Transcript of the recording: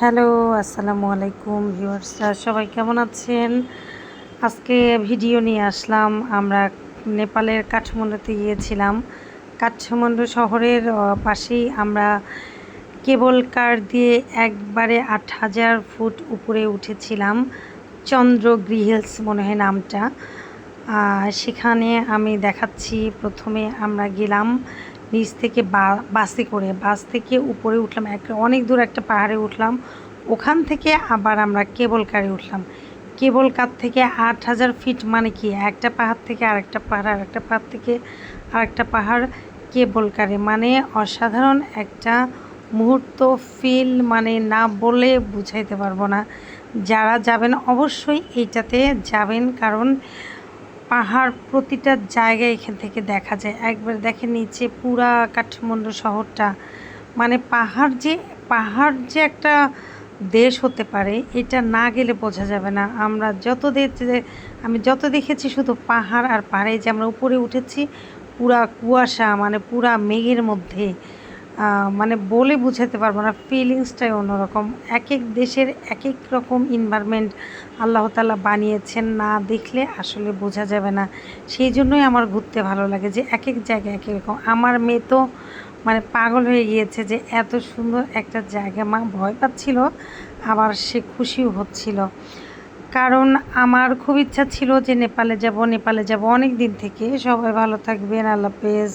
Hello, আসসালামু আলাইকুম ভিউয়ার্সরা সবাই কেমন আছেন? আজকে ভিডিও নিয়ে আসলাম। আমরা নেপালের কাঠমান্ডুতে গিয়েছিলাম। কাঠমান্ডু শহরের পাশেই আমরা কেবল কার দিয়ে একবারে আট হাজার ফুট উপরে উঠেছিলাম। চন্দ্রগৃহ হিলস মনে হয় নামটা। সেখানে আমি দেখাচ্ছি, প্রথমে আমরা গেলাম নিচ থেকে বা- বাসে করে, বাস থেকে উপরে উঠলাম, এক, অনেক দূর একটা পাহাড়ে উঠলাম, ওখান থেকে আবার আমরা কেবল কারে উঠলাম। কেবল কার থেকে আট হাজার ফিট মানে কি? একটা পাহাড় থেকে আরেকটা পাহাড় আরেকটা পাহাড় থেকে আরেকটা পাহাড় কেবল কারে। মানে অসাধারণ একটা মুহূর্ত ফিল মানে না বলে বুঝাইতে পারব না। যারা যাবেন অবশ্যই এইটাতে যাবেন, কারণ পাহাড় প্রতিটা জায়গায় এখান থেকে দেখা যায়। একবার দেখেন নিচে পুরা কাঠমান্ডু শহরটা মানে পাহাড় যে পাহাড় যে একটা দেশ হতে পারে, এটা না গেলে বোঝা যাবে না। আমরা যত আমি যত দেখেছি শুধু পাহাড় আর পাহাড়ে যে আমরা উপরে উঠেছি, পুরা কুয়াশা মানে পুরা মেঘের মধ্যে। মানে বলে বুঝাতে পারব না ফিলিংসটাই অন্যরকম। এক এক দেশের এক এক রকম ইনভায়রনমেন্ট আল্লাহ তালা বানিয়েছেন, না দেখলে আসলে বোঝা যাবে না। সেই জন্যই আমার ঘুরতে ভালো লাগে যে এক এক জায়গায় এক এক রকম। আমার মেয়ে তো মানে পাগল হয়ে গিয়েছে যে এত সুন্দর একটা জায়গা, মা ভয় পাচ্ছিল, আবার সে খুশিও হচ্ছিল। কারণ আমার খুব ইচ্ছা ছিল যে নেপালে যাব নেপালে যাব অনেক দিন থেকে। সবাই ভালো থাকবেন, আল্লাহ হাফেজ।